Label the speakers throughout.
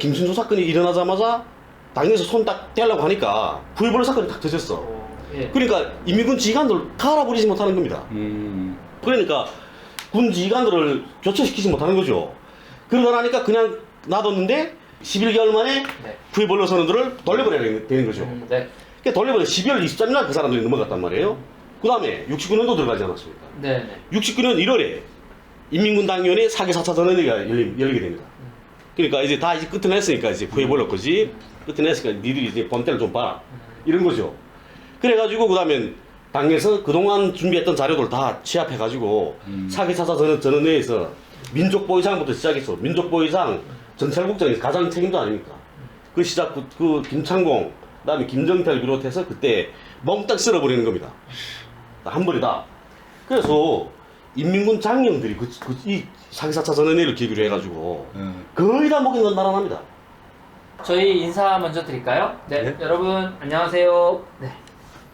Speaker 1: 김순조 사건이 일어나자마자 당에서 손 딱 떼려고 하니까 부여벌 사건이 딱 터졌어.
Speaker 2: 어, 예.
Speaker 1: 그러니까 인민군 지휘관들 다 알아버리지 못하는 겁니다.
Speaker 3: 음.
Speaker 1: 그러니까 군 지휘관들을 교체시키지 못하는 거죠. 그러고 나니까 그냥 놔뒀는데 11개월 만에
Speaker 2: 네.
Speaker 1: 부여벌로 선원들을 돌려버려야 되는 거죠.
Speaker 2: 음, 네.
Speaker 1: 그러니까 돌려버려 12월 23일 그 사람들이 넘어갔단 말이에요. 그 다음에 69년도 들어가지 않았습니까?
Speaker 2: 네, 네.
Speaker 1: 69년 1월에 인민군 당위원회 사기 4차 전원회가 열리, 열리게 됩니다. 그러니까 이제 다 이제 끝을 냈으니까 이제 구해버릴 거지. 끝을 냈으니까 니들이 이제 본때를 좀 봐라. 이런 거죠. 그래가지고 그 다음에 당에서 그동안 준비했던 자료들 다 취합해가지고 사기 4차 전원, 전원회에서 민족보위상부터 시작해서 민족보위상 정찰국장이 가장 책임도 아닙니까? 그 시작, 그, 그 김창공, 그 다음에 김정태를 비롯해서 그때 멍딱 쓸어버리는 겁니다. 한 번이다. 그래서 인민군 장령들이 그, 그, 이 사기사차 전원회를 계기로 해가지고
Speaker 3: 음.
Speaker 1: 거의 다 목이 난나라합니다.
Speaker 2: 저희 인사 먼저 드릴까요? 네,
Speaker 3: 네.
Speaker 2: 여러분 안녕하세요. 네.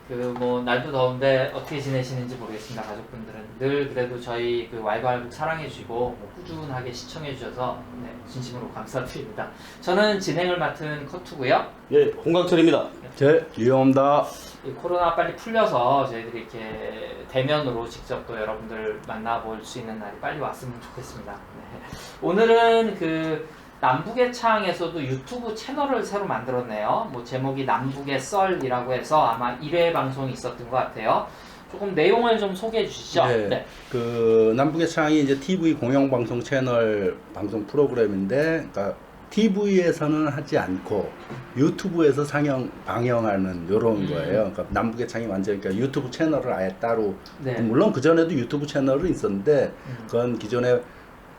Speaker 2: 그 뭐 날도 더운데 어떻게 지내시는지 모르겠습니다. 가족분들은 늘 그래도 저희 그 왈가왈부 사랑해 주시고 뭐 꾸준하게 시청해 주셔서 네, 진심으로 감사드립니다. 저는 진행을 맡은 커투고요.
Speaker 1: 예, 홍강철입니다.
Speaker 3: 제 유영입니다.
Speaker 2: 이 코로나 빨리 풀려서 저희들이 이렇게 대면으로 직접 또 여러분들 만나볼 수 있는 날이 빨리 왔으면 좋겠습니다. 네. 오늘은 그 남북의 창에서도 유튜브 채널을 새로 만들었네요. 뭐 제목이 남북의 썰이라고 해서 아마 1회 방송이 있었던 것 같아요. 조금 내용을 좀 소개해 주시죠.
Speaker 3: 네. 그 남북의 창이 이제 TV 공영 방송 채널 방송 프로그램인데, 그러니까 TV에서는 하지 않고 유튜브에서 상영 방영하는 요런
Speaker 2: 음.
Speaker 3: 거예요. 그러니까 남북의 창이 완전 그러니까 유튜브 채널을 아예 따로
Speaker 2: 네.
Speaker 3: 물론 그 전에도 유튜브 채널은 있었는데
Speaker 2: 음.
Speaker 3: 그건 기존에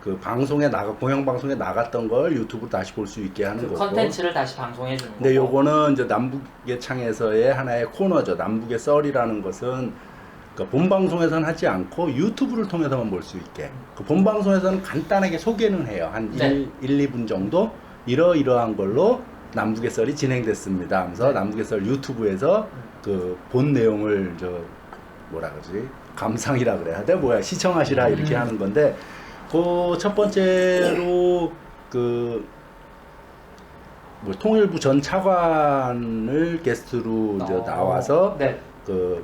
Speaker 3: 그 방송에 나가 공영 방송에 나갔던 걸 유튜브로 다시 볼 수 있게 하는
Speaker 2: 그
Speaker 3: 거고.
Speaker 2: 컨텐츠를 다시 방송해 주는 거고.
Speaker 3: 근데 요거는 이제 남북의 창에서의 하나의 코너죠. 남북의 썰이라는 것은 그본 방송에서는 하지 않고 유튜브를 통해서만 볼 수 있게. 그본 방송에서는 간단하게 소개는 해요. 한
Speaker 2: 네.
Speaker 3: 1, 1, 2분 정도 이러이러한 걸로 남북의 썰이 진행됐습니다. 하면서 남북의 썰 유튜브에서 그 본 내용을 저 뭐라 그러지? 감상이라 그래야 돼? 뭐야? 시청하시라 이렇게
Speaker 2: 음.
Speaker 3: 하는 건데 그 첫 번째로 그 뭐 통일부 전 차관을 게스트로
Speaker 2: 어,
Speaker 3: 나와서
Speaker 2: 네.
Speaker 3: 그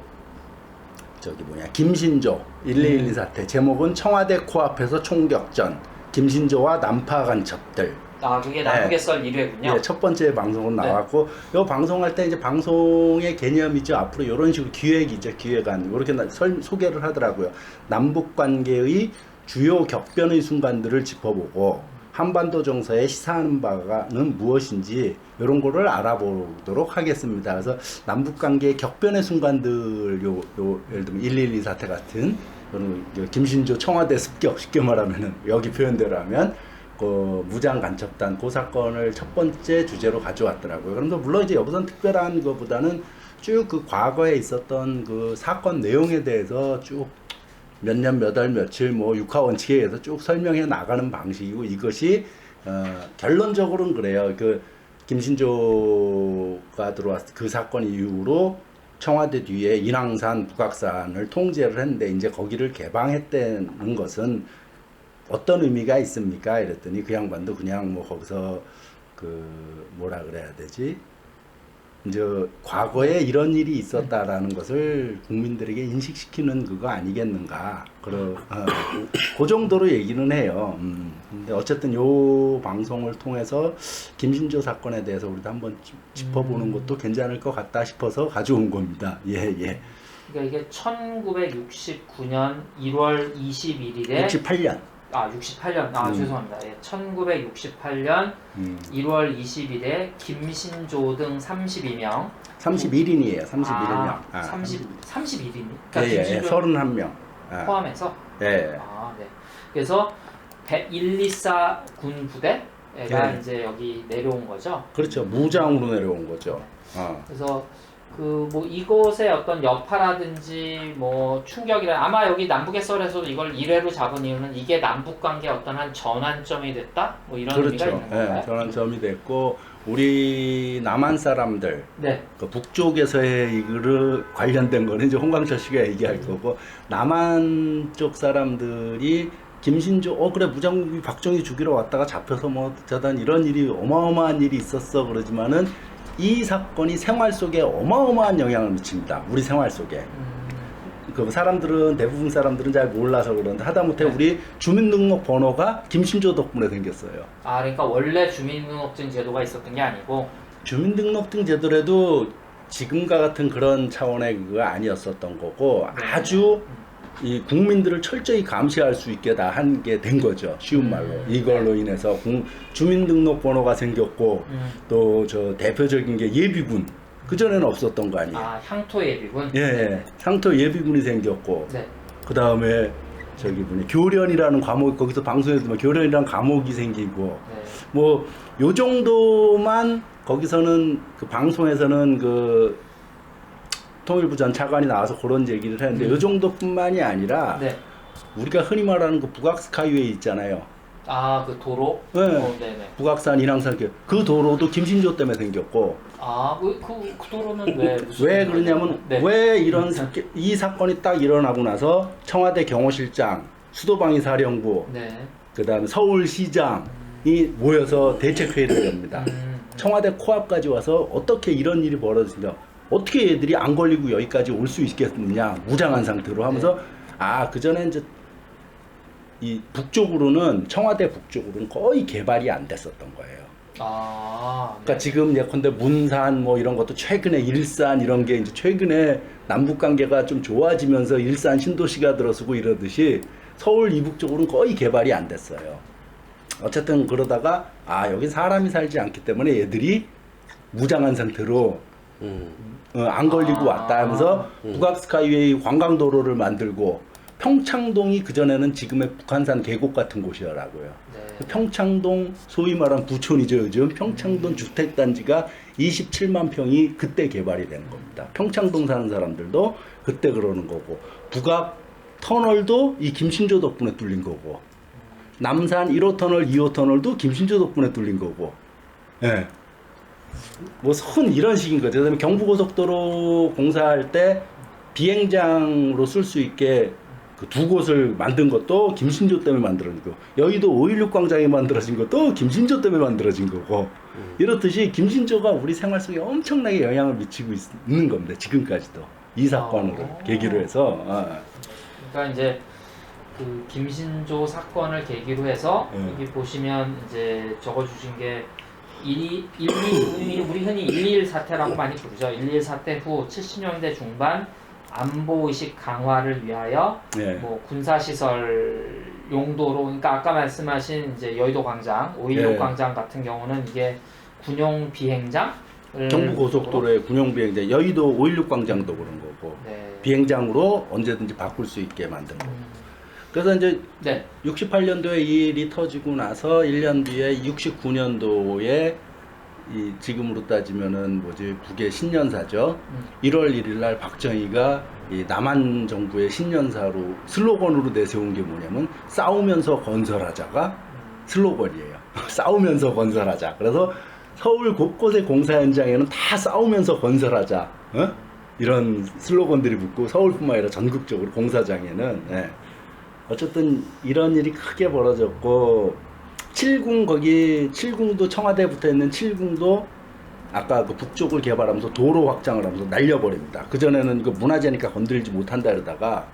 Speaker 3: 저기 뭐냐 김신조 1212
Speaker 2: 음.
Speaker 3: 사태. 제목은 청와대 코앞에서 총격전. 김신조와 난파 간첩들.
Speaker 2: 아 그게 남북의 썰 1회군요.
Speaker 3: 예, 첫 번째 방송은
Speaker 2: 네.
Speaker 3: 나왔고 요 방송할 때 이제 방송의 개념이죠. 앞으로 이런 식으로 기획이죠. 기획안. 이렇게 설, 소개를 하더라고요. 남북 관계의 주요 격변의 순간들을 짚어보고 한반도 정서에 시사하는 바가는 무엇인지 이런 거를 알아보도록 하겠습니다. 그래서 남북 관계의 격변의 순간들 요, 요 예를 들면 112 사태 같은 김신조 청와대 습격 쉽게 말하면은 여기 표현대로 하면 그 무장 간첩단 그 사건을 첫 번째 주제로 가져왔더라고요. 그런데 물론 이제 여기서는 특별한 것보다는 쭉 그 과거에 있었던 그 사건 내용에 대해서 쭉 몇 년, 몇 월, 며칠 뭐 육하 원칙에 의해서 쭉 설명해 나가는 방식이고 이것이 어, 결론적으로는 그래요. 그 김신조가 들어왔 그 사건 이후로 청와대 뒤에 인왕산, 북악산을 통제를 했는데 이제 거기를 개방했다는 것은 어떤 의미가 있습니까? 이랬더니 그 양반도 그냥 뭐 거기서 그 뭐라 그래야 되지? 이제 과거에 이런 일이 있었다라는 것을 국민들에게 인식시키는 그거 아니겠는가. 그러, 어, 그 정도로 얘기는 해요. 음. 근데 어쨌든 요 방송을 통해서 김신조 사건에 대해서 우리도 한번 짚- 짚어보는
Speaker 2: 음.
Speaker 3: 것도 괜찮을 것 같다 싶어서 가져온 겁니다. 예, 예.
Speaker 2: 그러니까 이게 1969년 1월 21일에
Speaker 3: 68년.
Speaker 2: 아 68년 아
Speaker 3: 음.
Speaker 2: 죄송합니다. 예, 1968년
Speaker 3: 음.
Speaker 2: 1월 20일에 김신조 등 32명
Speaker 3: 31인이에요. 31명.
Speaker 2: 아, 30 31인 그러니까
Speaker 3: 예, 예, 예.
Speaker 2: 김신조
Speaker 3: 31명. 아,
Speaker 2: 포함해서
Speaker 3: 예.
Speaker 2: 아 네. 그래서 124 군 부대가
Speaker 3: 예.
Speaker 2: 이제 여기 내려온 거죠.
Speaker 3: 그렇죠. 무장으로 내려온 거죠. 어.
Speaker 2: 그래서 그 뭐 이곳의 어떤 여파라든지 뭐 충격이라 아마 여기 남북의 썰에서도 이걸 1회로 잡은 이유는 이게 남북 관계 어떤 한 전환점이 됐다 뭐 이런 의미가
Speaker 3: 그렇죠.
Speaker 2: 있는
Speaker 3: 예,
Speaker 2: 건가요?
Speaker 3: 전환점이 됐고 우리 남한 사람들
Speaker 2: 네.
Speaker 3: 그 북쪽에서의 이거를 관련된 거는 이제 홍광철 씨가 얘기할 거고 남한 쪽 사람들이 김신조 어 그래 무장국이 박정희 죽이러 왔다가 잡혀서 뭐 저단 이런 일이 어마어마한 일이 있었어 그러지만은 이 사건이 생활 속에 어마어마한 영향을 미칩니다. 우리 생활 속에.
Speaker 2: 음,
Speaker 3: 그 사람들은 대부분 사람들은 잘 몰라서 그런데 하다못해
Speaker 2: 네.
Speaker 3: 우리 주민등록 번호가 김신조 덕분에 생겼어요.
Speaker 2: 아 그러니까 원래 주민등록증 제도가 있었던 게 아니고
Speaker 3: 주민등록증 제도라도 지금과 같은 그런 차원의 그거 아니었었던 거고
Speaker 2: 네.
Speaker 3: 아주 이 국민들을 철저히 감시할 수 있게 다 한 게 된 거죠. 쉬운 말로.
Speaker 2: 음.
Speaker 3: 이걸로 인해서 공- 주민등록번호가 생겼고
Speaker 2: 음,
Speaker 3: 또저 대표적인 게 예비군. 그전에는 없었던 거 아니에요.
Speaker 2: 아 향토 예비군.
Speaker 3: 예, 예. 상토 예비군이 생겼고
Speaker 2: 네.
Speaker 3: 그 다음에 저기 뭐냐 교련이라는 과목 거기서 방송에서 뭐 교련이라는 과목이 생기고
Speaker 2: 네.
Speaker 3: 뭐 요 정도만 거기서는 그 방송에서는 그 통일부 전 차관이 나와서 그런 얘기를 했는데
Speaker 2: 음.
Speaker 3: 요 정도뿐만이 아니라
Speaker 2: 네.
Speaker 3: 우리가 흔히 말하는 그 북악 스카이웨이 있잖아요.
Speaker 2: 아 그 도로.
Speaker 3: 네.
Speaker 2: 어, 네네.
Speaker 3: 북악산 인왕산 길. 그 도로도 김신조 때문에 생겼고
Speaker 2: 아 그 그, 그 도로는 왜
Speaker 3: 왜 그러냐면
Speaker 2: 네.
Speaker 3: 왜 이런 사, 이 사건이 딱 일어나고 나서 청와대 경호실장, 수도방위 사령부,
Speaker 2: 네.
Speaker 3: 그다음에 서울시장이 모여서 대책 회의를 합니다.
Speaker 2: 음,
Speaker 3: 청와대 코앞까지 와서 어떻게 이런 일이 벌어지냐, 어떻게 얘들이 안 걸리고 여기까지 올 수 있겠느냐, 무장한 상태로 하면서 아 그 전에 이제 이 북쪽으로는 청와대 북쪽으로는 거의 개발이 안 됐었던 거예요.
Speaker 2: 아.
Speaker 3: 그러니까 지금 예컨대 문산 뭐 이런 것도 최근에 일산 이런 게 이제 최근에 남북 관계가 좀 좋아지면서 일산 신도시가 들어서고 이러듯이 서울 이북 쪽으로는 거의 개발이 안 됐어요. 어쨌든 그러다가 아 여기 사람이 살지 않기 때문에 얘들이 무장한 상태로
Speaker 1: 음.
Speaker 3: 어, 안 걸리고
Speaker 2: 아.
Speaker 3: 왔다 하면서
Speaker 1: 음.
Speaker 3: 북악 스카이웨이 관광도로를 만들고 평창동이 그전에는 지금의 북한산 계곡 같은 곳이더라고요.
Speaker 2: 네.
Speaker 3: 평창동 소위 말하는 부촌이죠 요즘 평창동 주택단지가 27만 평이 그때 개발이 된 겁니다. 평창동 사는 사람들도 그때 그러는 거고 북악 터널도 이 김신조 덕분에 뚫린 거고 남산 1호 터널, 2호 터널도 김신조 덕분에 뚫린 거고 예. 뭐손 이런 식인 거죠. 그다음에 경부고속도로 공사할 때 비행장으로 쓸 수 있게 그 두 곳을 만든 것도 김신조 때문에 만들어진 거고 여의도 5.16 광장이 만들어진 것도 김신조 때문에 만들어진 거고 이렇듯이 김신조가 우리 생활 속에 엄청나게 영향을 미치고 있, 는 겁니다. 지금까지도 이 사건으로
Speaker 2: 아.
Speaker 3: 계기로 해서 아,
Speaker 2: 그러니까 이제 그 김신조 사건을 계기로 해서
Speaker 3: 네.
Speaker 2: 여기 보시면 이제 적어주신 게 1, 1, 2, 우리 흔히 121 사태라고 많이 부르죠. 121 사태 후 70년대 중반 안보 의식 강화를 위하여
Speaker 3: 예.
Speaker 2: 뭐 군사 시설 용도로 그러니까 아까 말씀하신 이제 여의도 광장, 516
Speaker 3: 예.
Speaker 2: 광장 같은 경우는 이게 군용 비행장
Speaker 3: 경부 고속도로의 군용 비행장 여의도 5.16 광장도 그런 거고
Speaker 2: 네.
Speaker 3: 비행장으로 언제든지 바꿀 수 있게 만든 거.
Speaker 2: 음,
Speaker 3: 그래서 이제
Speaker 2: 네.
Speaker 3: 68년도에 이 일이 터지고 나서 1년 뒤에 69년도에 이 지금으로 따지면은 뭐지 북의 신년사죠.
Speaker 2: 음.
Speaker 3: 1월 1일 날 박정희가 이 남한 정부의 신년사로 슬로건으로 내세운 게 뭐냐면 싸우면서 건설하자가 슬로건이에요. 싸우면서 건설하자. 그래서 서울 곳곳의 공사 현장에는 다 싸우면서 건설하자. 어? 이런 슬로건들이 붙고 서울뿐만 아니라 전국적으로 공사장에는 예. 어쨌든 이런 일이 크게 벌어졌고 7궁 거기 7궁도 청와대에 붙어 있는 7궁도 아까 그 북쪽을 개발하면서 도로 확장을 하면서 날려버립니다. 그 전에는 그 문화재니까 건드리지 못한다 그러다가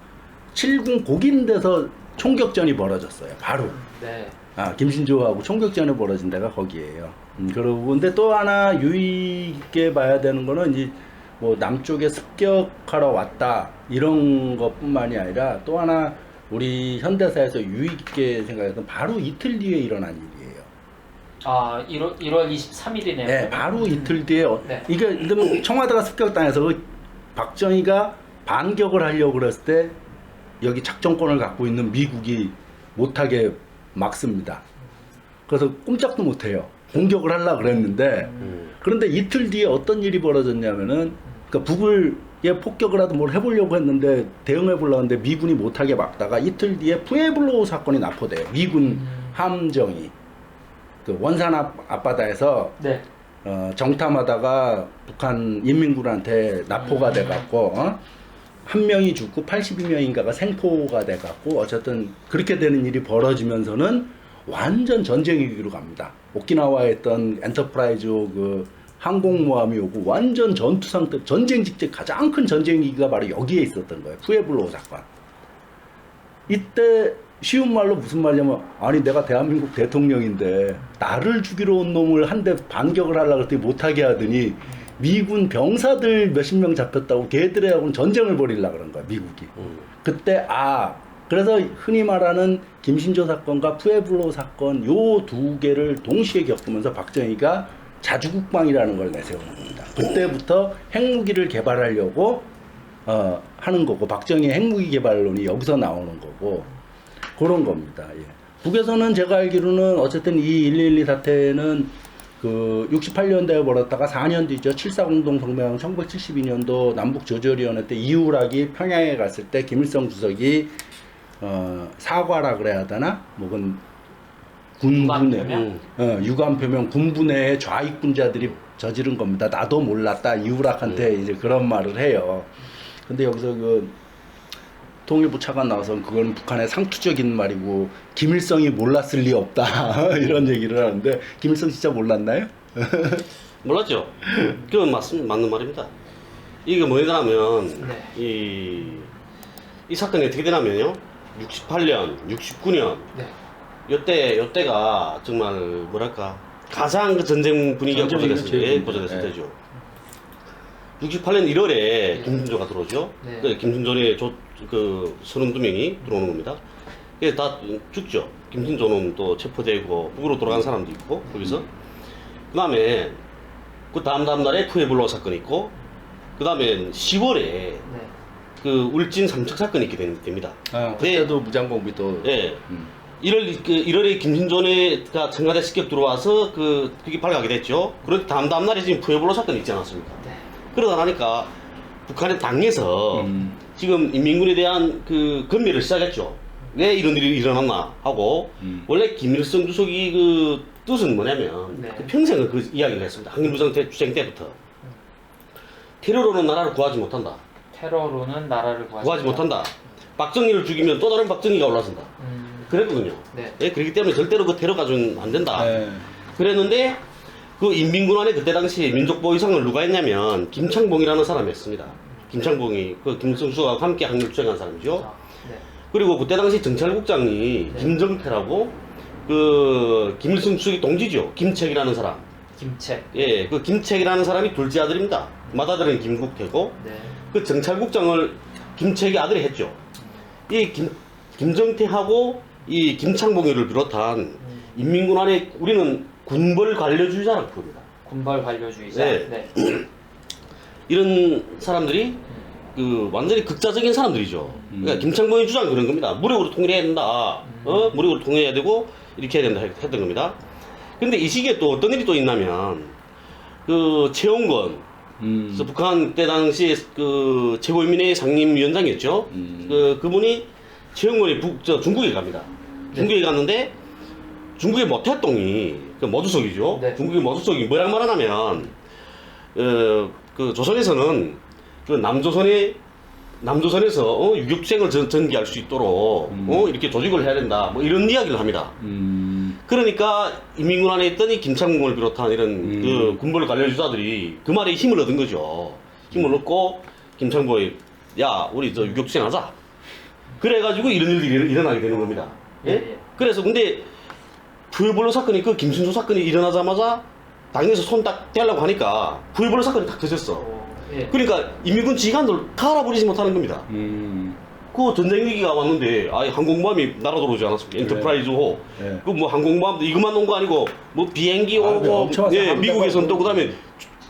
Speaker 3: 7궁 고긴 데서 총격전이 벌어졌어요. 바로.
Speaker 2: 네.
Speaker 3: 아, 김신조하고 총격전이 벌어진 데가 거기에요. 음, 그러고 근데 또 하나 유의 있게 봐야 되는 거는 이제 뭐 남쪽에 습격하러 왔다 이런 것뿐만이 아니라 또 하나 우리 현대사에서 유의 있게 생각해서 바로 이틀 뒤에 일어난 일이에요.
Speaker 2: 아 1월 1월 23일이네요.
Speaker 3: 네, 바로 이틀 뒤에 어-
Speaker 2: 네.
Speaker 3: 이게 그러면 청와대가 습격당해서 그 박정희가 반격을 하려고 그랬을 때 여기 작전권을 갖고 있는 미국이 못하게 막습니다. 그래서 꼼짝도 못해요. 공격을 하려고 그랬는데
Speaker 1: 음.
Speaker 3: 그런데 이틀 뒤에 어떤 일이 벌어졌냐면은 그러니까 북을 예 폭격을 하든 뭘 해보려고 했는데 대응해 보려고 했는데 미군이 못하게 막다가 이틀 뒤에 푸에블로 사건이 납포돼요. 미군
Speaker 2: 음.
Speaker 3: 함정이 그 원산 앞, 앞바다에서
Speaker 2: 네.
Speaker 3: 어, 정탐하다가 북한 인민군한테 납포가 돼갖고 어? 한 명이 죽고 82명인가가 생포가 돼갖고 어쨌든 그렇게 되는 일이 벌어지면서는 완전 전쟁 위기로 갑니다. 오키나와에 있던 엔터프라이즈 그 항공모함이 오고 완전 전투 상태, 전쟁 직전 가장 큰 전쟁 위기가 바로 여기에 있었던 거예요. 푸에블로 사건. 이때 쉬운 말로 무슨 말이냐면 아니 내가 대한민국 대통령인데 나를 죽이러 온 놈을 한 대 반격을 하려고 했더니 못하게 하더니 미군 병사들 몇십 명 잡혔다고 걔들하고는 전쟁을 벌이려고 그런 거야 미국이
Speaker 1: 음.
Speaker 3: 그때 아 그래서 흔히 말하는 김신조 사건과 푸에블로 사건 요 두 개를 동시에 겪으면서 박정희가 자주국방이라는 걸 내세우는 겁니다. 그때부터 핵무기를 개발하려고 어, 하는 거고 박정희 핵무기 개발론이 여기서 나오는 거고 그런 겁니다. 예. 북에서는 제가 알기로는 어쨌든 이 112 사태는 그 68년대에 벌었다가 4년 뒤죠. 7.4공동 성명 1972년도 남북 조절위원회 때 이우락이 평양에 갔을 때 김일성 주석이 어, 사과라 그래야 하나? 뭐건 군분해
Speaker 2: 유감표명?
Speaker 1: 음.
Speaker 3: 어, 유감 표명 군분해의 좌익분자들이 저지른 겁니다. 나도 몰랐다. 이우락한테 이제 그런 말을 해요. 근데 여기서 그 통일부 차관 나와서 그건 북한의 상투적인 말이고 김일성이 몰랐을 리 없다 이런 얘기를 하는데 김일성 진짜 몰랐나요?
Speaker 1: 몰랐죠. 그건 맞, 맞는 말입니다. 이게 뭐냐면
Speaker 2: 네.
Speaker 1: 이, 이 사건이 어떻게 되냐면요. 68년, 69년
Speaker 2: 네.
Speaker 1: 요때 요때가 정말 뭐랄까 가장 그 전쟁 분위기가
Speaker 3: 전쟁이
Speaker 1: 고조됐을
Speaker 3: 제일
Speaker 1: 때 고조됐을
Speaker 3: 네.
Speaker 1: 때죠. 68년 1월에 김준조가 들어오죠.
Speaker 2: 네.
Speaker 1: 그 김준조의 조, 그 서른 두 명이 들어오는 겁니다. 이게 다 죽죠. 김준조는 또 체포되고 북으로 돌아간 사람도 있고 거기서 그 다음에 그 다음 다음 날에 푸에블로 사건이 있고 그 다음에 10월에
Speaker 2: 네.
Speaker 1: 그 울진 삼척 사건이 있게 된- 됩니다.
Speaker 3: 아,
Speaker 1: 그때도
Speaker 3: 무장공비 또
Speaker 1: 예.
Speaker 3: 음.
Speaker 1: 1월 그 1월에 김진존이가 청와대 습격 들어와서 그 그게 발각이 됐죠. 그런데 다음 다음 날에 지금 푸에블로 사건이 있지 않았습니까?
Speaker 2: 네.
Speaker 1: 그러다 나니까 북한의 당에서
Speaker 3: 음.
Speaker 1: 지금 인민군에 대한 그 검열을 시작했죠. 왜 이런 일이 일어났나 하고
Speaker 3: 음.
Speaker 1: 원래 김일성 주석이 그 뜻은 뭐냐면
Speaker 2: 네.
Speaker 1: 그 평생을 그 이야기를 했습니다. 한일무장 때- 주쟁 때부터 테러로는 나라를 구하지 못한다.
Speaker 2: 테러로는 나라를 구하지,
Speaker 1: 구하지 못한다. 박정희를 죽이면 또 다른 박정희가 올라선다.
Speaker 2: 음,
Speaker 1: 그랬거든요.
Speaker 2: 네.
Speaker 1: 예, 그렇기 때문에 절대로 그 테러 가지고는 안 된다.
Speaker 3: 네.
Speaker 1: 그랬는데 그 인민군안에 그때 당시 민족보위상을 누가 했냐면 김창봉이라는 사람이었습니다. 김창봉이 그 김성수와 함께 항일 투쟁한 사람이죠.
Speaker 2: 아, 네.
Speaker 1: 그리고 그때 당시 정찰국장이
Speaker 2: 네.
Speaker 1: 김정태라고 그 김일성 주석의 동지죠. 김책이라는 사람.
Speaker 2: 김책.
Speaker 1: 예, 그 김책이라는 사람이 둘째 아들입니다. 맏아들은 김국태고
Speaker 2: 네.
Speaker 1: 그 정찰국장을 김책이 아들이 했죠. 이 김, 김정태하고 이 김창봉이를 비롯한
Speaker 2: 음,
Speaker 1: 인민군 안에 우리는 군벌 관료주의자라고 부릅니다.
Speaker 2: 군벌 관료주의자.
Speaker 1: 네.
Speaker 2: 네.
Speaker 1: 이런 사람들이 그 완전히 극자적인 사람들이죠. 그러니까
Speaker 3: 음.
Speaker 1: 김창봉의 주장은 그런 겁니다. 무력으로 통일해야 된다. 어? 무력으로 통일해야 되고 이렇게 해야 된다 했- 했던 겁니다. 근데 이 시기에 또 어떤 일이 또 있냐면 그 최홍건
Speaker 3: 음.
Speaker 1: 그래서 북한 때 당시 그 최고인민회의 상임위원장이었죠.
Speaker 3: 음.
Speaker 1: 그 그분이 북저 중국에 갑니다. 중국에 갔는데 중국의 모태똥이 그 모주석이죠.
Speaker 2: 네.
Speaker 1: 중국의 모주석이 뭐랑 말하냐면 어 그 조선에서는 그 남조선의 남조선에서 어, 유격투쟁을 전, 전개할 수 있도록
Speaker 3: 음.
Speaker 1: 어, 이렇게 조직을 해야 된다. 뭐 이런 이야기를 합니다.
Speaker 3: 음.
Speaker 1: 그러니까 인민군 안에 있던 이 김창공을 비롯한 이런
Speaker 3: 음.
Speaker 1: 그 군벌 관료주자들이 그 말에 힘을 얻은 거죠. 힘을 얻고 김창보에 야 우리 저 유격투쟁 하자. 그래가지고 이런 일들이 일- 일어나게 되는 겁니다. 예?
Speaker 2: 예, 예.
Speaker 1: 그래서 근데 부여벌로 사건이 그 김순수 사건이 일어나자마자 당에서 손 딱 떼려고 하니까 부여벌로 사건이 딱 터졌어.
Speaker 2: 오, 예.
Speaker 1: 그러니까 인민군 지휘관들 다 알아버리지 못하는 겁니다.
Speaker 3: 음.
Speaker 1: 그 전쟁 위기가 왔는데 아예 항공모함이 날아 들어오지 않았습니까? 엔터프라이즈호
Speaker 3: 네.
Speaker 1: 그뭐 항공모함도 이것만 온 거 아니고 뭐 비행기
Speaker 3: 아,
Speaker 1: 오고
Speaker 3: 네, 엄청 왔어요.
Speaker 1: 예 미국에서는 또. 그다음에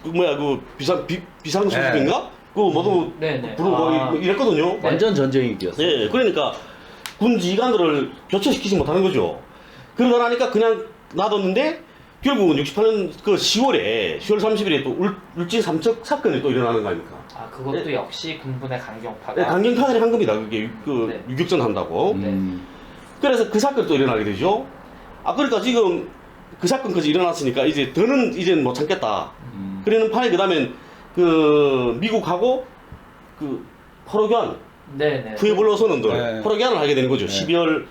Speaker 1: 그 뭐야 그 비상 비, 비상수습인가 그 모두
Speaker 2: 네, 네.
Speaker 1: 부르고
Speaker 2: 아.
Speaker 1: 뭐 이랬거든요.
Speaker 3: 완전 전쟁이었어요.
Speaker 1: 예 그러니까 군 지휘관들을 교체시키지 못하는 거죠. 그러다 나니까 그냥 놔뒀는데 결국은 68년 그 10월에 10월 30일에 또 울, 울진 삼척 사건이 또 일어나는 거 아닙니까?
Speaker 2: 아 그것도 역시 군분의 강경파가.
Speaker 1: 네, 강경파들이 한 겁니다. 그게 그
Speaker 2: 네.
Speaker 1: 유격전 한다고.
Speaker 3: 음.
Speaker 1: 그래서 그 사건이 또 일어나게 되죠. 아, 그러니까 지금 그 사건까지 일어났으니까 이제 더는 이제는 못 참겠다.
Speaker 3: 음.
Speaker 1: 그러는 판에 그 다음엔 그 미국하고 그 포로 교 환,
Speaker 2: 네네.
Speaker 1: 푸에블로 선언들
Speaker 3: 네.
Speaker 1: 포로 교환을 하게 되는 거죠.
Speaker 3: 네.
Speaker 1: 12월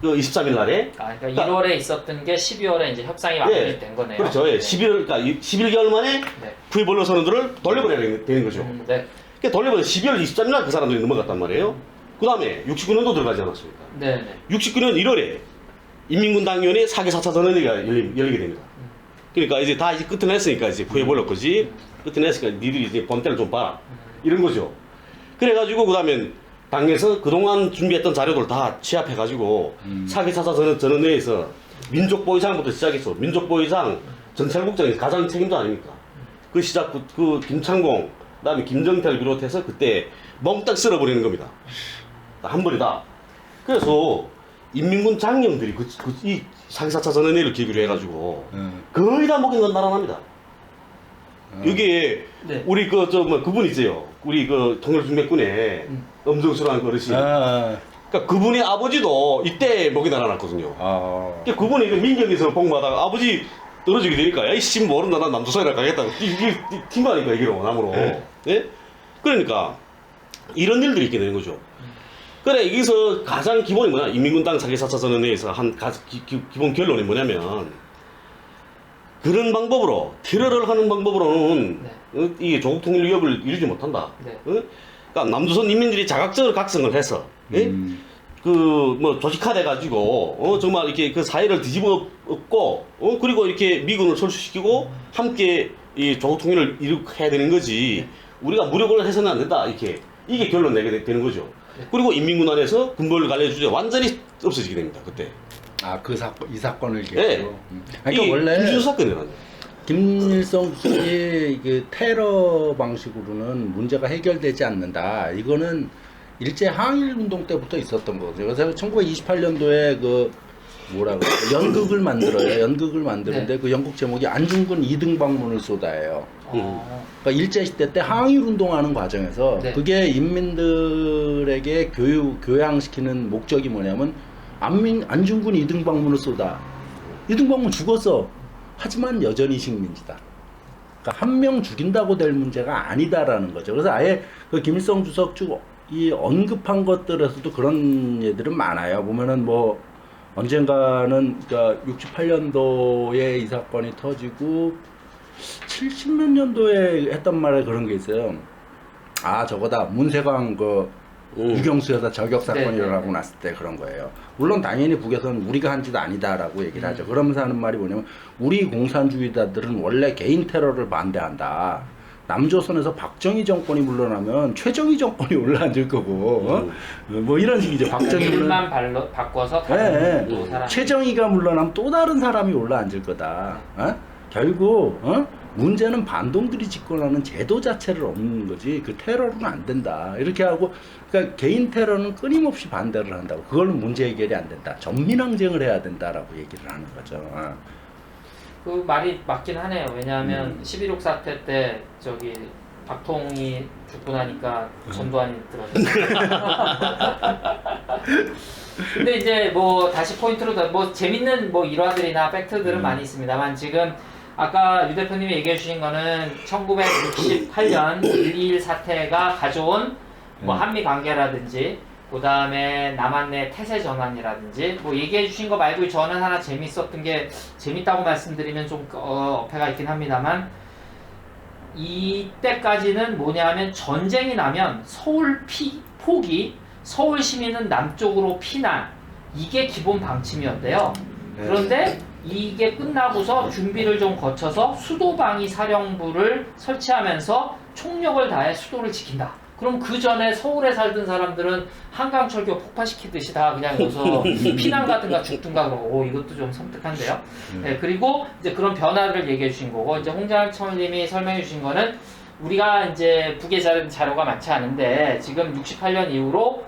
Speaker 1: 그 23일 날에.
Speaker 2: 아, 그러니까 1월에 있었던 게 12월에 이제 협상이 마무리된 거네요.
Speaker 1: 그렇죠. 예,
Speaker 2: 네.
Speaker 1: 11월, 그러니까 11개월 만에
Speaker 2: 네.
Speaker 1: 푸에블로 선언들을 돌려버려야 되는 거죠.
Speaker 2: 음, 네.
Speaker 1: 그러니까 돌려버려 12월 23일 날 그 사람들이 넘어갔단 말이에요. 그 다음에 69년도 들어가지 않았습니까?
Speaker 2: 네네.
Speaker 1: 69년 1월에 인민군당위원회 4개 4차 전원회의가 열리, 열리게 됩니다. 그러니까 이제 다 이제 끝을 냈으니까 이제 후회벌릴 거지. 끝을 냈으니까 니들이 이제 본때를 좀 봐라. 이런 거죠. 그래가지고 그 다음에 당에서 그동안 준비했던 자료들 다 취합해가지고
Speaker 3: 음.
Speaker 1: 4개 4차 전원, 전원회의에서 민족보위상부터 시작해서 민족보위상 정찰국장이 가장 책임자 아닙니까? 그 시작, 그, 그 김창공, 그 다음에 김정태를 비롯해서 그때 멍딱 쓸어버리는 겁니다. 한 번이다. 그래서 인민군 장령들이 그, 그, 이 4개 4차 전원회의를 계기로 해가지고
Speaker 3: 음.
Speaker 1: 거의 다 목이 날아납니다.
Speaker 3: 음.
Speaker 1: 여기에
Speaker 2: 네.
Speaker 1: 우리 그 저 뭐 그분 있어요. 우리 그 통일중매군의
Speaker 2: 음.
Speaker 1: 엄정수라는 그 어르신.
Speaker 3: 아,
Speaker 1: 그러니까 그분의 아버지도 이때 목이 날아났거든요.
Speaker 3: 아.
Speaker 1: 그러니까 그분이 그 민경에서 복무하다가 아버지 떨어지게 되니까 야이씨 모른다 난 남조선이라 가겠다. 이게 아닙니까 이기로 남으로.
Speaker 3: 네.
Speaker 1: 예? 그러니까 이런 일들이 있게 되는 거죠. 그래 여기서 가장 기본이 뭐냐 인민군당 사기 사차 선언회에서 한 가, 기, 기, 기 본 결론이 뭐냐면 그런 방법으로 테러를 하는 방법으로는 어, 이 조국 통일 위협을 이루지 못한다.
Speaker 2: 네.
Speaker 1: 어? 그러니까 남조선 인민들이 자각적으로 각성을 해서 예?
Speaker 3: 음.
Speaker 1: 그뭐 조직화돼 가지고 어 정말 이렇게 그 사회를 뒤집어 엎고 어 그리고 이렇게 미군을 철수시키고 함께 이 조국 통일을 이룩해야 되는 거지 우리가 무력을 해서는 안 된다 이렇게 이게 결론 내게 되- 되는 거죠. 그리고 인민군 안에서 군벌 관련 주제 완전히 없어지게 됩니다 그때.
Speaker 3: 아, 그 사건, 이 사건을
Speaker 1: 네.
Speaker 3: 계기로. 음. 그러니까 원래
Speaker 1: 김준수 사건이라는
Speaker 3: 김일성 주석의 그 테러 방식으로는 문제가 해결되지 않는다. 이거는 일제 항일 운동 때부터 있었던 거죠. 그래서 1928년도에 그 뭐라고 연극을 만들어요. 연극을 만드는데 그 연극 제목이 안중근 이등 방문을 쏟아예요.
Speaker 2: 어,
Speaker 3: 그러니까 일제 시대 때 항일 운동하는 과정에서
Speaker 2: 네.
Speaker 3: 그게 인민들에게 교육 교양시키는 목적이 뭐냐면 안민 안중근 이등 방문을 쏟아 이등 방문 죽었어 하지만 여전히 식민지다. 그러니까 한 명 죽인다고 될 문제가 아니다라는 거죠. 그래서 아예 그 김일성 주석 쭉 이 언급한 것들에서도 그런 예들은 많아요. 보면은 뭐 언젠가는 그러니까 68년도에 이 사건이 터지고 70몇 년도에 했던 말에 그런 게 있어요. 아 저거다 문세광 그
Speaker 1: 음.
Speaker 3: 유경수 여사 저격 사건이
Speaker 2: 네, 네,
Speaker 3: 일어나고
Speaker 2: 네.
Speaker 3: 났을 때 그런 거예요. 물론 당연히 북에서는 우리가 한 짓 아니다라고 얘기를 하죠. 그러면서 하는 말이 뭐냐면 우리 공산주의자들은 원래 개인 테러를 반대한다. 남조선에서 박정희 정권이 물러나면 최정희 정권이 올라앉을 거고 어? 뭐 이런 식이죠. 박정희 물론
Speaker 2: 일만 발로 바꿔서
Speaker 3: 네, 네. 최정희가 물러나면 또 다른 사람이 올라앉을 거다. 어? 결국 어? 문제는 반동들이 집권하는 제도 자체를 없는 거지 그 테러는 안 된다. 이렇게 하고 그러니까 개인 테러는 끊임없이 반대를 한다고. 그걸로 문제 해결이 안 된다. 전민항쟁을 해야 된다라고 얘기를 하는 거죠. 어.
Speaker 2: 그 말이 맞긴 하네요. 왜냐하면
Speaker 3: 음.
Speaker 2: 11.6 사태 때 저기 박통이 죽고 나니까
Speaker 3: 음.
Speaker 2: 전두환이 들어섰어요. 근데 이제 뭐 다시 포인트로 더 뭐 재밌는 뭐 일화들이나 팩트들은
Speaker 3: 음.
Speaker 2: 많이 있습니다만 지금 아까 유 대표님이 얘기해 주신 거는 1968년 1.2.1 사태가 가져온 뭐
Speaker 3: 음.
Speaker 2: 한미 관계라든지 그 다음에 남한 내 태세 전환이라든지 뭐 얘기해 주신 거 말고 저는 하나 재밌었던 게 재밌다고 말씀드리면 좀 어, 어폐가 있긴 합니다만 이때까지는 뭐냐면 전쟁이 나면 서울 피, 포기 서울 시민은 남쪽으로 피난 이게 기본 방침이었대요.
Speaker 3: 네.
Speaker 2: 그런데 이게 끝나고서 준비를 좀 거쳐서 수도방위 사령부를 설치하면서 총력을 다해 수도를 지킨다. 그럼 그 전에 서울에 살던 사람들은 한강철교 폭파시키듯이 다 그냥 여기서 피난 가든가 죽든가 그러고 오 이것도 좀 섬뜩한데요. 네, 그리고 이제 그런 변화를 얘기해 주신 거고 이제 홍장철님이 설명해 주신 거는 우리가 이제 북에 자른 자료가 많지 않은데 지금 68년 이후로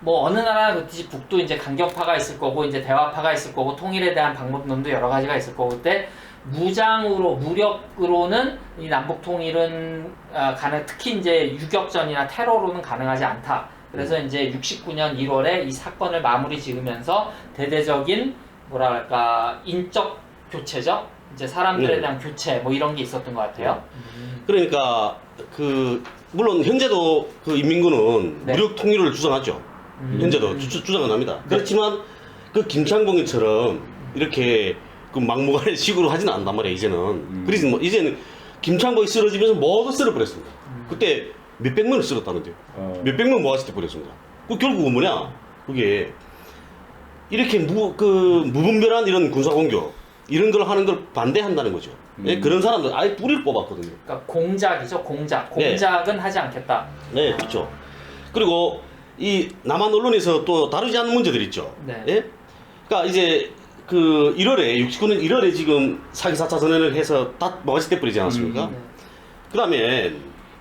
Speaker 2: 뭐 어느 나라 그렇듯이 북도 이제 강경파가 있을 거고 이제 대화파가 있을 거고 통일에 대한 방법론도 여러 가지가 있을 거고 그때 무장으로 무력으로는 이 남북 통일은 아, 가능 특히 이제 유격전이나 테러로는 가능하지 않다. 그래서 이제 69년 1월에 이 사건을 마무리 지으면서 대대적인 뭐랄까 인적 교체죠. 이제 사람들에
Speaker 1: 네.
Speaker 2: 대한 교체 뭐 이런 게 있었던 것 같아요.
Speaker 1: 그러니까 그 물론 현재도 그 인민군은
Speaker 2: 네.
Speaker 1: 무력 통일을 주장하죠.
Speaker 2: 음.
Speaker 1: 현재도 주, 주장은 합니다. 그렇지만 그 김창봉이처럼 이렇게 그 막무가내 식으로 하지는 않단 말이에요. 이제는. 그래서 뭐 이제는 김창봉이 쓰러지면서 모두 쓸어버렸습니다. 그때 몇백 명을 쓸었다는데요.
Speaker 3: 어.
Speaker 1: 몇백 명 모았을 때 버렸습니다. 그 결국은 뭐냐? 그게 이렇게 무, 그 무분별한 이런 군사 공격 이런 걸 하는 걸 반대한다는 거죠. 예, 그런 사람들 아예 뿌리를 뽑았거든요.
Speaker 2: 그러니까 공작이죠, 공작.
Speaker 1: 네.
Speaker 2: 공작은 하지 않겠다.
Speaker 1: 네, 그렇죠. 그리고 이 남한 언론에서 또 다루지 않는 문제들 있죠.
Speaker 2: 네.
Speaker 1: 예? 그러니까 이제 그 1월에 69년 1월에 지금 사기 4차 선언을 해서 다 마무리 돼버리지 않았습니까?
Speaker 2: 네.
Speaker 1: 그다음에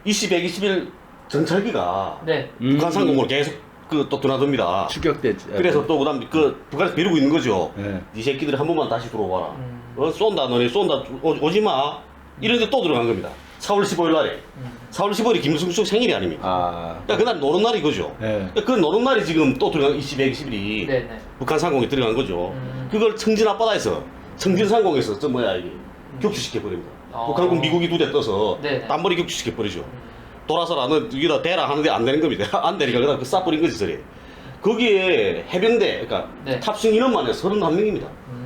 Speaker 1: 20, 120일 정찰기가
Speaker 2: 네.
Speaker 3: 음.
Speaker 1: 북한 상공으로 계속 그또 드나듭니다.
Speaker 3: 추격되지.
Speaker 1: 그래서 또 그다음 그 북한에서 미루고 있는 거죠.
Speaker 3: 네.
Speaker 1: 이 새끼들이 한 번만 다시 들어와라.
Speaker 2: 음.
Speaker 1: 어, 쏜다 너네 쏜다 오, 오지 마. 이런데 또 들어간 겁니다. 4월 15일 날에.
Speaker 2: 음.
Speaker 1: 4월 15일이 김일성 생일이 아닙니까?
Speaker 3: 아.
Speaker 1: 그러니까 그날 노는 날이 그죠.
Speaker 3: 네.
Speaker 1: 그 노는 날이 지금 또 들어간 20, 120일이
Speaker 2: 네, 네.
Speaker 1: 북한 상공에 들어간 거죠.
Speaker 2: 음.
Speaker 1: 그걸 청진 앞바다에서 청진 상공에서 저 뭐야 이게 격추시켜 버립니다.
Speaker 2: 어.
Speaker 1: 북한군 미국이 두 대 떠서
Speaker 2: 네네.
Speaker 1: 딴머리 격추시켜 버리죠. 돌아서라 너 여기다 대라 하는데 안 되는 겁니다. 안 되니까 그다음 그 쏴버린 거지 저리. 거기에 해병대 그러니까
Speaker 2: 네.
Speaker 1: 탑승 인원만 해서 31명입니다.
Speaker 2: 음.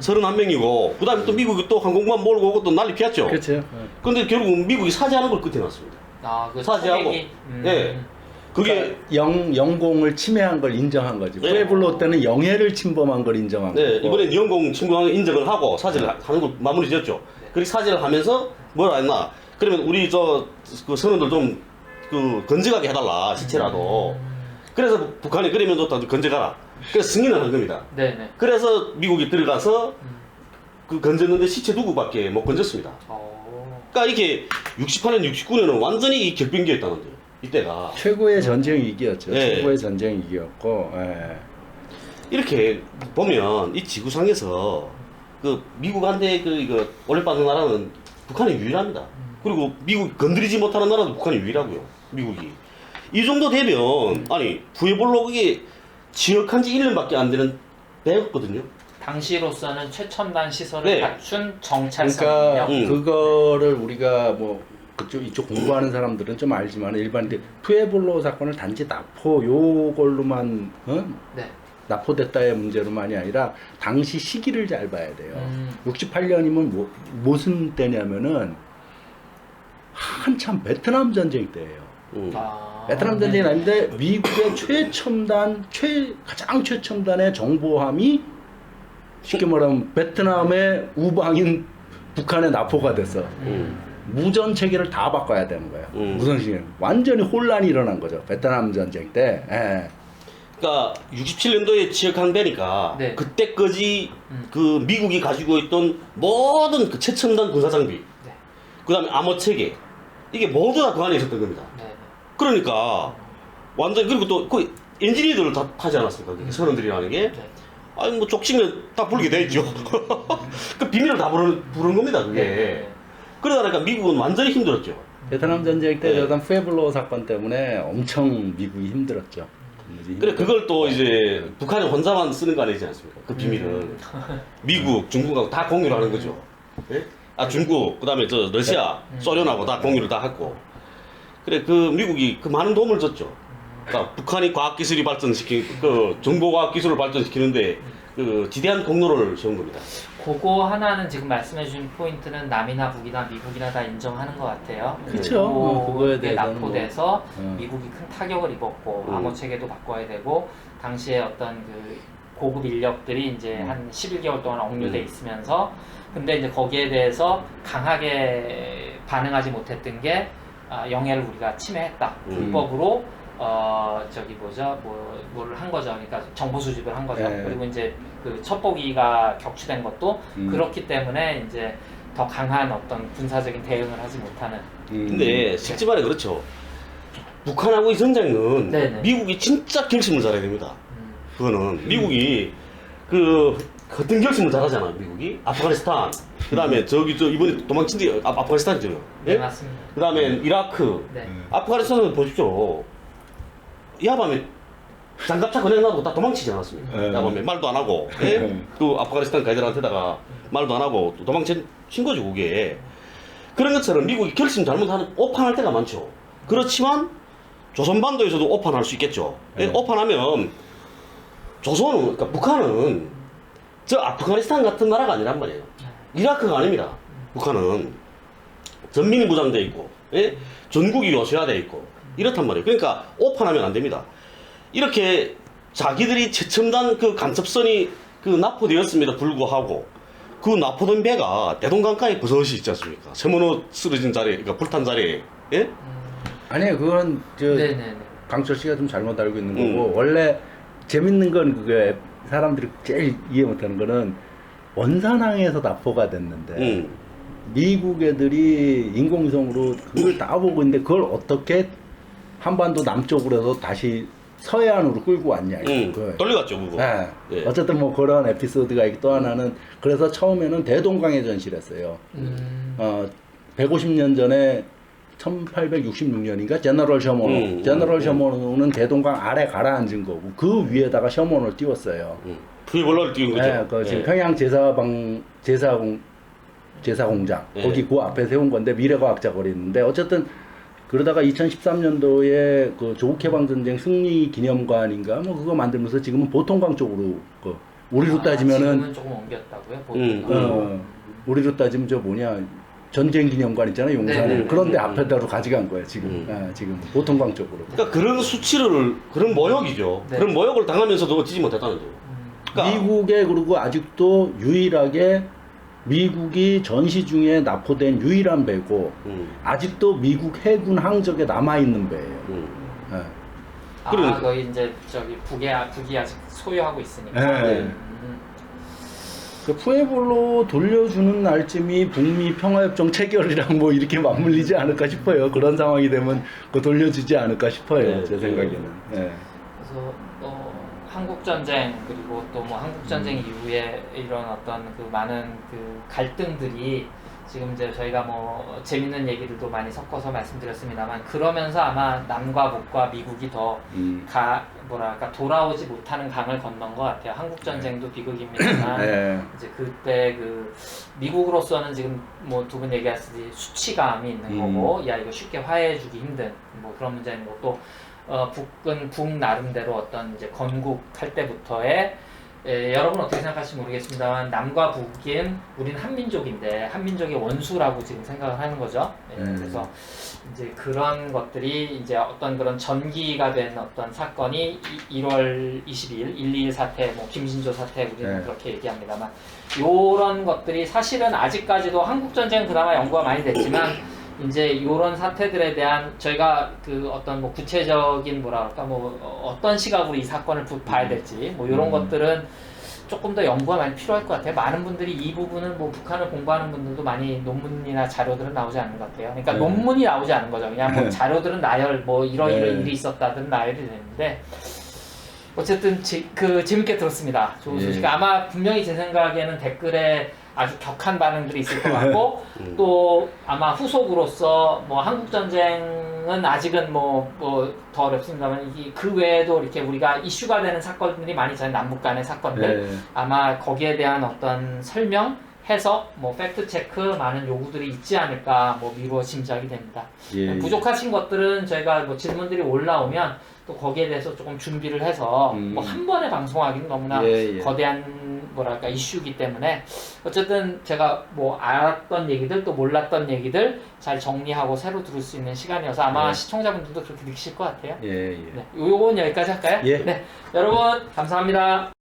Speaker 1: 31명이고 그다음에 또 미국이 또 항공모함 몰고 오고 또 난리 피웠죠.
Speaker 3: 그렇죠.
Speaker 1: 근데 결국 미국이 사죄하는 걸 끝에 놨습니다.
Speaker 2: 아, 그
Speaker 1: 사죄하고.
Speaker 2: 음.
Speaker 1: 예. 그게
Speaker 3: 그러니까 영 영공을 침해한 걸 인정한 거지.
Speaker 1: 네.
Speaker 3: 프레블로 때는 영해를 침범한 걸 인정한
Speaker 1: 네,
Speaker 3: 거고.
Speaker 1: 이번엔 영공 침공을 인정을 하고 사죄를 하- 하는 걸 마무리 지었죠. 그렇게 사죄를 하면서 뭐라 했나? 그러면 우리 저그 선원들 좀 그 건져가게 해달라 시체라도. 그래서 북한이 그러면 또 건져가라. 그래서 승인을 한 겁니다.
Speaker 2: 네, 네.
Speaker 1: 그래서 미국이 들어가서
Speaker 2: 음.
Speaker 1: 그 건졌는데 시체 누구밖에 못 건졌습니다.
Speaker 2: 어.
Speaker 1: 그러니까 이게 68년, 69년은 완전히 이 격변기였다는데요. 이때가
Speaker 3: 최고의 전쟁 위기였죠.
Speaker 1: 네.
Speaker 3: 최고의 전쟁 위기였고. 예.
Speaker 1: 이렇게 보면 이 지구상에서 그 미국한테 그 이거 올려받는 나라는 북한이 유일합니다. 그리고 미국 건드리지 못하는 나라도 북한이 유일하고요. 미국이 이 정도 되면 아니 부에볼로 그게 지역한 지 1년밖에 안 되는 배였거든요.
Speaker 2: 당시로서는 최첨단 시설을
Speaker 1: 네.
Speaker 2: 갖춘 정찰선이요.
Speaker 3: 그러니까
Speaker 1: 음.
Speaker 3: 그거를 우리가 뭐 그쪽 이쪽 공부하는 사람들은 좀 알지만 일반인들 푸에볼로 사건을 단지 나포 요걸로만 어?
Speaker 2: 네.
Speaker 3: 납포됐다의 문제로만이 아니라 당시 시기를 잘 봐야 돼요.
Speaker 2: 음.
Speaker 3: 68년이면 뭐, 무슨 때냐면은 한참 베트남 전쟁 때예요.
Speaker 1: 음.
Speaker 2: 아.
Speaker 3: 베트남 전쟁이 났는데 미국의 최첨단, 최 가장 최첨단의 정보함이 쉽게 말하면 베트남의 우방인 북한의 나포가 됐어.
Speaker 1: 음.
Speaker 3: 무전 체계를 다 바꿔야 되는 거예요.
Speaker 1: 음.
Speaker 3: 무선 시계 완전히 혼란이 일어난 거죠. 베트남 전쟁 때. 예.
Speaker 1: 그러니까 67년도에 지역한 배니까
Speaker 2: 네.
Speaker 1: 그때까지
Speaker 2: 음.
Speaker 1: 그 미국이 가지고 있던 모든 그 최첨단 군사 장비,
Speaker 2: 네.
Speaker 1: 그다음에 암호 체계 이게 모두 다 그 안에 있었던 겁니다.
Speaker 2: 네. 네.
Speaker 1: 그러니까 완전 그리고 또 그 엔지니어들을 다 타지 않았습니까? 그게 선원들이라는 게
Speaker 2: 네.
Speaker 1: 아니 뭐 족치면 다 불게 돼 있죠. 그 비밀을 다 부르는 부른 겁니다 그게.
Speaker 2: 네.
Speaker 1: 그러다 보니까 미국은 완전히 힘들었죠.
Speaker 3: 베트남 전쟁 때
Speaker 1: 네.
Speaker 3: 저던 푸에블로 사건 때문에 엄청 미국이 힘들었죠.
Speaker 1: 그래 그걸 또 이제 북한이 혼자만 쓰는 거 아니지 않습니까? 그 비밀을
Speaker 2: 음.
Speaker 1: 미국, 중국하고 다 공유를 하는 거죠. 예? 아 중국, 그다음에 저 러시아,
Speaker 2: 음.
Speaker 1: 소련하고 다 공유를 다 했고. 그래 그 미국이 그 많은 도움을 줬죠. 그러니까 북한이 과학 기술이 발전시키 그 정보 과학 기술을 발전시키는데 그 지대한 공로를 세운 겁니다.
Speaker 2: 그거 하나는 지금 말씀해 주신 포인트는 남이나 북이나 미국이나 다 인정하는 것 같아요.
Speaker 3: 그쵸. 어, 그거에
Speaker 2: 그게
Speaker 3: 대해서는
Speaker 2: 납포돼서
Speaker 3: 뭐, 어.
Speaker 2: 미국이 큰 타격을 입었고
Speaker 1: 음.
Speaker 2: 암호 체계도 바꿔야 되고 당시에 어떤 그 고급 인력들이 이제
Speaker 3: 음.
Speaker 2: 한 11개월 동안 억류돼
Speaker 1: 음.
Speaker 2: 있으면서 근데 이제 거기에 대해서 강하게 반응하지 못했던 게 아, 영해를 우리가 침해했다
Speaker 1: 음.
Speaker 2: 불법으로 어 저기 뭐죠 뭐뭘 한 거죠 그러니까 정보 수집을 한 거죠
Speaker 3: 네.
Speaker 2: 그리고 이제 그 첩보기가 격추된 것도
Speaker 3: 음.
Speaker 2: 그렇기 때문에 이제 더 강한 어떤 군사적인 대응을 하지 못하는
Speaker 3: 음.
Speaker 1: 근데 실제 말에 그렇죠. 북한하고 이 전쟁은
Speaker 2: 네네.
Speaker 1: 미국이 진짜 결심을 잘해야 됩니다.
Speaker 2: 음,
Speaker 1: 그거는 미국이 그 어떤 결심을 잘하잖아 미국이 아프가니스탄 그다음에 저기 저 이번에 도망친 데 아, 아프가니스탄이죠
Speaker 2: 네
Speaker 1: 예?
Speaker 2: 맞습니다
Speaker 1: 그다음에 이라크
Speaker 2: 네.
Speaker 1: 아프가니스탄을 보십시오 야밤에 장갑차 놔두고 다 도망치지 않았습니까
Speaker 3: 네.
Speaker 1: 야밤에 말도 안 하고 예?
Speaker 3: 네.
Speaker 1: 그 아프가니스탄 가이드한테다가 말도 안 하고 도망친 친 거죠 그게 그런 것처럼 미국이 결심 잘못하는 오판할 때가 많죠 그렇지만 조선반도에서도 오판할 수 있겠죠. 예,
Speaker 3: 네.
Speaker 1: 오판하면 조선은 그러니까 북한은 저 아프가니스탄 같은 나라가 아니란 말이에요. 이라크가 아닙니다. 북한은 전민이 무장돼 있고 예? 전국이 요새화돼 있고 이렇단 말이에요. 그러니까 오판하면 안 됩니다. 이렇게 자기들이 최첨단 그 간첩선이 그 납포되었음에도 불구하고 그 납포된 배가 대동강가에 버섯이 있지 않습니까? 세모노 쓰러진 자리에, 그러니까 불탄 자리에, 예?
Speaker 3: 아니에요. 그건 저
Speaker 2: 네네네.
Speaker 3: 강철 씨가 좀 잘못 알고 있는
Speaker 1: 음.
Speaker 3: 거고 원래 재밌는 건 그게 사람들이 제일 이해 못하는 거는 원산항에서 납포가 됐는데
Speaker 1: 음,
Speaker 3: 미국 애들이 인공위성으로 그걸 다 보고 있는데 그걸 어떻게 한반도 남쪽으로 해서 다시 서해안으로 끌고 왔냐
Speaker 1: 음,
Speaker 3: 이거.
Speaker 1: 떨려갔죠, 그거.
Speaker 3: 예.
Speaker 1: 예.
Speaker 3: 어쨌든 뭐 그런 에피소드가 있고 또 하나는 그래서 처음에는 대동강에 전시했어요.
Speaker 2: 음.
Speaker 3: 어, 150년 전에 1866년인가 제너럴 셔모노.
Speaker 1: 음,
Speaker 3: 제너럴
Speaker 1: 음,
Speaker 3: 셔모노는 대동강 아래 가라앉은 거고 그 위에다가 셔모노를 띄웠어요.
Speaker 1: 음. 푸이볼러를 띄운 거죠.
Speaker 3: 예, 그 지금
Speaker 1: 예.
Speaker 3: 평양 제사방 제사공 제사공장
Speaker 1: 예.
Speaker 3: 거기 그 앞에 세운 건데 미래과학자 거리인데 어쨌든 그러다가 2013년도에 그 조국 해방 전쟁 승리 기념관인가 뭐 그거 만들면서 지금은 보통강 쪽으로 그 우리로
Speaker 2: 아,
Speaker 3: 따지면은
Speaker 2: 지금은 조금 옮겼다고요?
Speaker 1: 음,
Speaker 2: 보통.
Speaker 3: 어, 우리로 따지면 저 뭐냐 전쟁 기념관 있잖아요 용산에
Speaker 2: 네네네.
Speaker 3: 그런데
Speaker 1: 음,
Speaker 3: 앞에다로 가져간 거예요 지금
Speaker 1: 음.
Speaker 3: 아, 지금 보통강 쪽으로
Speaker 1: 그러니까 그런 수치를, 그런 모욕이죠.
Speaker 2: 네.
Speaker 1: 그런 모욕을 당하면서도 지지 못했다는 거죠.
Speaker 2: 음.
Speaker 1: 그러니까
Speaker 3: 미국에 그리고 아직도 유일하게 미국이 전시 중에 납포된 유일한 배고
Speaker 1: 음,
Speaker 3: 아직도 미국 해군 항적에 남아 있는 배예요.
Speaker 1: 음.
Speaker 3: 예.
Speaker 2: 아,
Speaker 1: 그러니까.
Speaker 2: 거기 이제 저기 북에 북이 아직 소유하고 있으니까.
Speaker 3: 네.
Speaker 2: 음.
Speaker 3: 그 푸에볼로 돌려주는 날쯤이 북미 평화협정 체결이랑 뭐 이렇게 맞물리지 않을까 싶어요. 그런 상황이 되면 그 돌려주지 않을까 싶어요.
Speaker 1: 네,
Speaker 3: 제
Speaker 1: 네.
Speaker 3: 생각에는. 예.
Speaker 2: 그래서 또 한국 전쟁 그리고 또 뭐 한국 전쟁 이후에 이런 어떤 그 많은 그 갈등들이 지금 이제 저희가 뭐 재밌는 얘기들도 많이 섞어서 말씀드렸습니다만 그러면서 아마 남과 북과 미국이 더
Speaker 3: 음.
Speaker 2: 가 뭐랄까 돌아오지 못하는 강을 건넌 것 같아요. 한국 전쟁도 비극입니다만
Speaker 3: 예.
Speaker 2: 이제 그때 그 미국으로서는 지금 뭐 두 분 얘기하시듯이 수치감이 있는
Speaker 3: 음.
Speaker 2: 거고 야 이거 쉽게 화해해주기 힘든 뭐 그런 문제인 거또 어, 북은 북 나름대로 어떤 이제 건국할 때부터의 에, 여러분 어떻게 생각하실지 모르겠습니다만 남과 북인 우린 한민족인데 한민족의 원수라고 지금 생각을 하는 거죠. 예,
Speaker 3: 음.
Speaker 2: 그래서 이제 그런 것들이 이제 어떤 그런 전기가 된 어떤 사건이 이, 1월 22일 121 사태, 뭐 김신조 사태 우리는
Speaker 3: 네.
Speaker 2: 그렇게 얘기합니다만 요런 것들이 사실은 아직까지도 한국 전쟁은 그나마 연구가 많이 됐지만 이제 요런 사태들에 대한 저희가 그 어떤 뭐 구체적인 뭐라 그럴까 뭐 어, 어떤 시각으로 이 사건을 부- 봐야 될지 뭐 요런
Speaker 3: 음.
Speaker 2: 것들은 조금 더 연구가 많이 필요할 것 같아요. 많은 분들이 이 부분은 뭐 북한을 공부하는 분들도 많이 논문이나 자료들은 나오지 않는 것 같아요. 그러니까
Speaker 3: 네.
Speaker 2: 논문이 나오지 않는 거죠. 그냥 뭐
Speaker 3: 네.
Speaker 2: 자료들은 나열 뭐 이런 이런
Speaker 3: 네.
Speaker 2: 일이 있었다든 나열이 되는데 어쨌든 지, 그 재밌게 들었습니다. 좋은
Speaker 3: 예.
Speaker 2: 소식. 아마 분명히 제 생각에는 댓글에 아주 격한 반응들이 있을 것 같고
Speaker 1: 음.
Speaker 2: 또 아마 후속으로서 뭐 한국 전쟁은 아직은 뭐 뭐더 어렵습니다만 그 외에도 이렇게 우리가 이슈가 되는 사건들이 많이 있잖아요. 남북 간의 사건들.
Speaker 3: 예.
Speaker 2: 아마 거기에 대한 어떤 설명, 해석, 뭐 팩트 체크 많은 요구들이 있지 않을까 뭐 미루어 짐작이 됩니다.
Speaker 3: 예.
Speaker 2: 부족하신 것들은 저희가 뭐 질문들이 올라오면 또 거기에 대해서 조금 준비를 해서
Speaker 3: 음.
Speaker 2: 뭐한 번에 방송하기는 너무나
Speaker 3: 예, 예.
Speaker 2: 거대한 뭐랄까 이슈이기 때문에 어쨌든 제가 뭐 알았던 얘기들 또 몰랐던 얘기들 잘 정리하고 새로 들을 수 있는 시간이어서 아마
Speaker 3: 네.
Speaker 2: 시청자분들도 그렇게 느끼실 것 같아요.
Speaker 3: 예, 예.
Speaker 2: 네, 요건 여기까지 할까요?
Speaker 3: 예.
Speaker 2: 네, 여러분 감사합니다.